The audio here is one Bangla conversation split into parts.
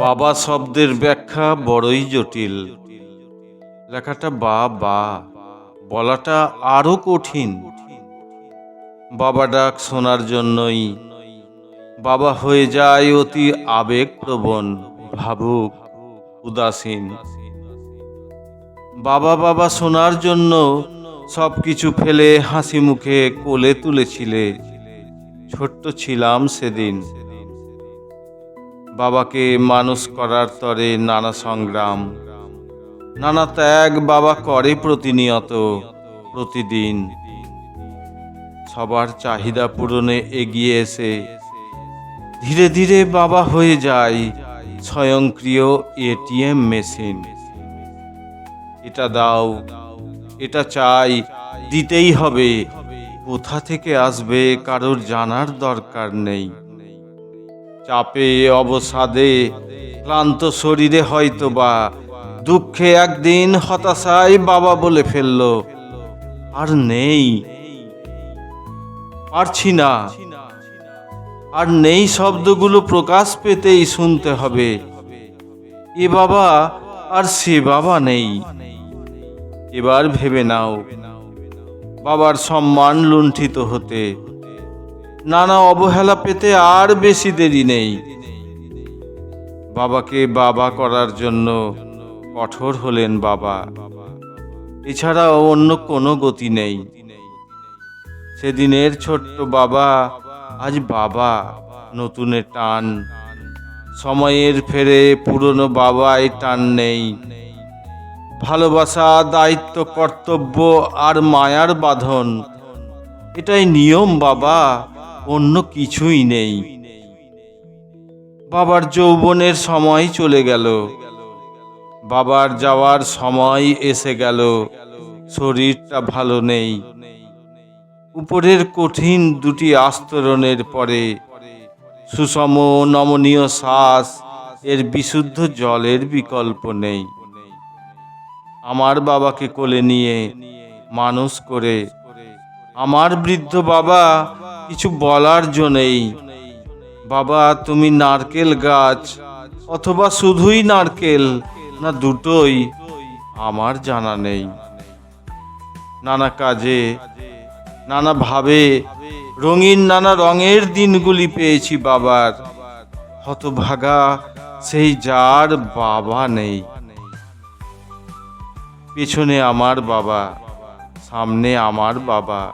বাবা শব্দের ব্যাখ্যা বড়ই জটিল। লেখাটা বা বা। বলাটা আরও কঠিন। বাবা ডাক শোনার জন্যই। বাবা হয়ে যায় অতি আবেগপ্রবণ, ভাবুক, উদাসীন। বাবা বাবা শোনার জন্য সব কিছু ফেলে হাসি মুখে কোলে তুলেছিলে। ছোট্ট ছিলাম সেদিন। বাবাকে মানুষ করার তরে নানা সংগ্রাম। নানা ত্যাগ বাবা করে প্রতিনিয়ত, প্রতিদিন। সবার চাহিদা পূরণে এগিয়ে এসে ধীরে ধীরে বাবা হয়ে যায় স্বয়ংক্রিয় এটিএম মেশিন। এটা দাও, এটা চাই, দিতেই হবে। কোথা থেকে আসবে কারোর জানার দরকার নেই। চাপে, অবসাদে, ক্লান্ত শরীরে হয়তো বা দুঃখে একদিন হতাশায় বাবা বলে ফেলল, আর নেই, পারছি না, আর নেই শব্দগুলো প্রকাশ পেতেই শুনতে হবে, এ বাবা আর সে বাবা নেই, এবার ভেবে নাও, বাবার সম্মান লুণ্ঠিত হতে নানা অবহেলা পেতে আর বেশি দেরি নেই। বাবাকে বাবা করার জন্য কঠোর হলেন বাবা। এছাড়াও অন্য কোনো গতি নেই। সেদিনের ছোট্ট বাবা আজ বাবা নতুনের টান। সময়ের ফেরে পুরনো বাবাই টান নেই। ভালোবাসা, দায়িত্ব, কর্তব্য আর মায়ার বাঁধন, এটাই নিয়ম বাবা। অন্য কিছুই নেই। বাবার যৌবনের সময় চলে গেল। বাবার যাওয়ার সময় এসে গেল। শরীরটা ভালো নেই। উপরের কঠিন দুটি আস্তরণের পরে সুষম নমনীয় শ্বাস এর বিশুদ্ধ জলের বিকল্প নেই। আমার বাবাকে কোলে নিয়ে মানুষ করে, আমার বৃদ্ধ বাবা কিছু বলার জন্যেই। বাবা, তুমি নারকেল গাছ, অথবা শুধুই নারকেল, না দুটোই, আমার জানা নেই। নানা কাজে, নানা ভাবে, রঙিন নানা রঙের দিনগুলি পেয়েছি বাবার। হতভাগা সেই যার বাবা নেই। পেছনে আমার বাবা, সামনে আমার বাবা।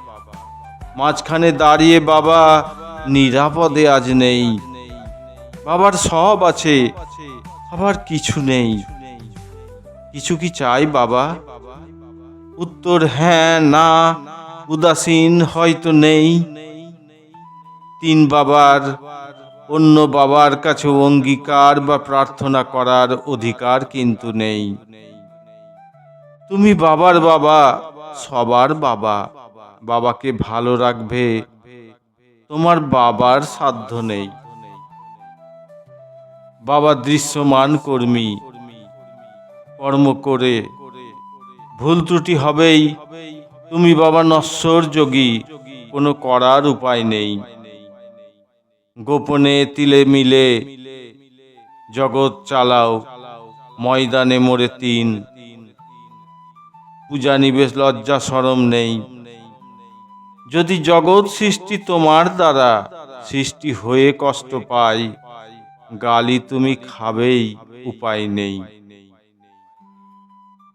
মাঝখানে দাঁড়িয়ে বাবা নিরাপদে আজ নেই। বাবার সব আছে, আবার কিছু নেই। কিছু কি চাই বাবা? উত্তর হ্যাঁ না, উদাসীন হয়তো নেই। তিন বাবার, অন্য বাবার কাছে অঙ্গীকার বা প্রার্থনা করার অধিকার কিন্তু নেই। তুমি বাবার বাবা, সবার বাবা। বাবাকে ভালো রাখবে। তোমার বাবার সাধ্য নেই। বাবা দৃশ্যমান কর্মী। কর্ম করে। ভুল ত্রুটি হবেই। তুমি বাবা নশ্বর যোগী। কোনো করার উপায় নেই। গোপনে তিলে মিলে। জগৎ চালাও। ময়দানে মোড়ে তিন। পূজা নিবেশ লজ্জা সরম নেই। যদি জগৎ সৃষ্টি তোমার দ্বারা, সৃষ্টি হয়ে কষ্ট পায় গালি তুমি খাবেই, উপায় নেই।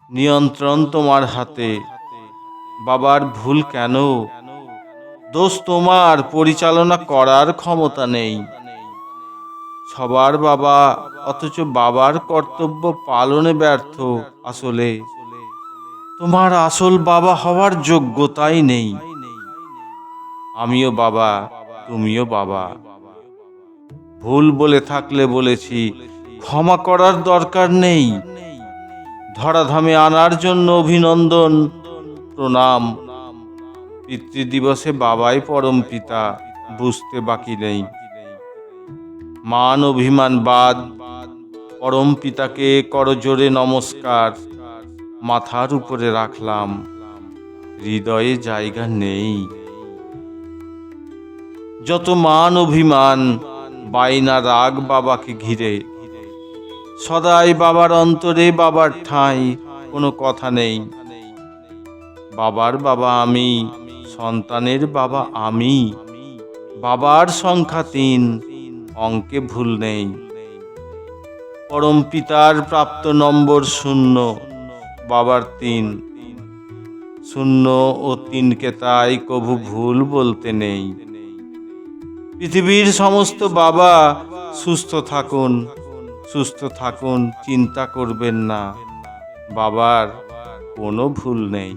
নিয়ন্ত্রণ তোমার হাতে, বাবার ভুল কেন? দোষ তোমার, পরিচালনা করার ক্ষমতা নেই। সবার বাবা, অথচ বাবার কর্তব্য পালনে ব্যর্থ আসলে। তোমার আসল বাবা হওয়ার যোগ্যতাই নেই। আমিও বাবা, তুমিও বাবা। ভুল বলে থাকলে বলেছি, ক্ষমা করার দরকার নেই। ধরাধামে আনার জন্য অভিনন্দন, প্রণাম। পিতৃদিবসে বাবাই পরম পিতা, বুঝতে বাকি নেই। মান অভিমান বাদ, পরম পিতাকে করজোরে নমস্কার, মাথার উপরে রাখলাম। হৃদয়ে জায়গা নেই। যত মান অভিমান, বাইনা রাগ বাবাকে ঘিরে। সদাই বাবার অন্তরে বাবার ঠাঁই, কোনো কথা নেই। বাবার বাবা আমি, সন্তানের বাবা আমি। বাবার সংখ্যা তিন, অঙ্কে ভুল নেই। পরম পিতার প্রাপ্ত নম্বর শূন্য, বাবার তিন। শূন্য ও তিনকে তাই কভু ভুল বলতে নেই। পৃথিবীর সমস্ত বাবা সুস্থ থাকুন সুস্থ থাকুন চিন্তা করবেন না। বাবার কোনো ভুল নেই।